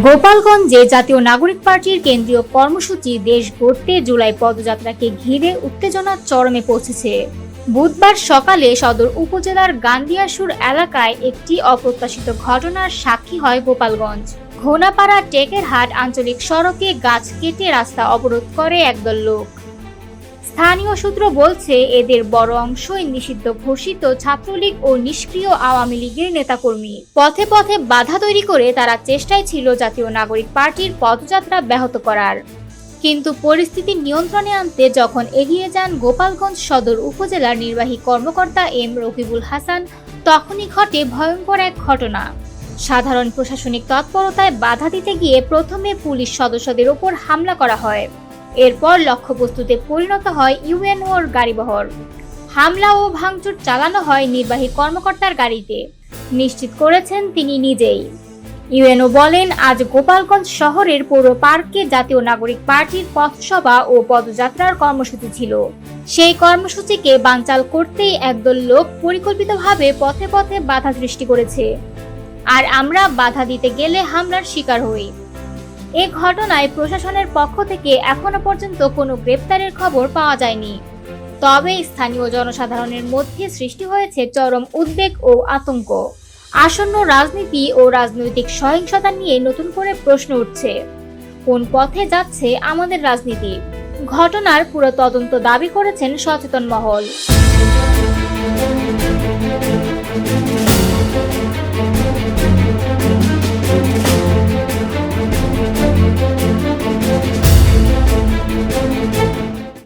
গোপালগঞ্জে জাতীয় নাগরিক পার্টির কেন্দ্রীয় কর্মসূচি দেশ গড়তে জুলাই পদযাত্রাকে ঘিরে উত্তেজনার চরমে পৌঁছেছে। বুধবার সকালে সদর উপজেলার গান্দিয়াসুর এলাকায় একটি অপ্রত্যাশিত ঘটনার সাক্ষী হয় গোপালগঞ্জ। ঘোনাপাড়া টেকেরহাট আঞ্চলিক সড়কে গাছ কেটে রাস্তা অবরোধ করে একদল লোক। স্থানীয় সূত্র বলছে, এদের বড় অংশই নিষিদ্ধ ঘোষিত ছাত্রলীগ ও নিষ্ক্রিয় আওয়ামী লীগের নেতাকর্মী। পথে পথে বাধা তৈরি করে তারা চেষ্টায় ছিল জাতীয় নাগরিক পার্টির পদযাত্রা ব্যাহত করার। কিন্তু পরিস্থিতি নিয়ন্ত্রণে আনতে যখন এগিয়ে যান গোপালগঞ্জ সদর উপজেলার নির্বাহী কর্মকর্তা এম রকিবুল হাসান, তখনই ঘটে ভয়ঙ্কর এক ঘটনা। সাধারণ প্রশাসনিক তৎপরতায় বাধা দিতে গিয়ে প্রথমে পুলিশ সদস্যদের ওপর হামলা করা হয়। এরপর লক্ষ্যবস্তুতে পরিণত হয় ইউএনওর গাড়িবহর। হামলা ও ভাঙচুর চালানো হয় নির্বাহী কর্মকর্তার গাড়িতে। নিশ্চিত করেছেন তিনি নিজেই। ইউএনও বলেন, আজ গোপালগঞ্জ শহরের পৌর পার্কে জাতীয় নাগরিক পার্টির পথসভা ও পদযাত্রার কর্মসূচি ছিল। সেই কর্মসূচিকে বানচাল করতেই একদল লোক পরিকল্পিতভাবে পথে পথে বাধা সৃষ্টি করেছে। আর আমরা বাধা দিতে গেলে হামলার শিকার হই। এ ঘটনায় প্রশাসনের পক্ষ থেকে এখনও পর্যন্ত কোনো গ্রেপ্তারের খবর পাওয়া যায়নি। তবে স্থানীয় জনসাধারণের মধ্যে সৃষ্টি হয়েছে চরম উদ্বেগ ও আতঙ্ক। আসন্ন রাজনীতি ও রাজনৈতিক সহিংসতা নিয়ে নতুন করে প্রশ্ন উঠছে। কোন পথে যাচ্ছে আমাদের রাজনীতি? ঘটনার পুরো তদন্ত দাবি করেছেন সচেতন মহল।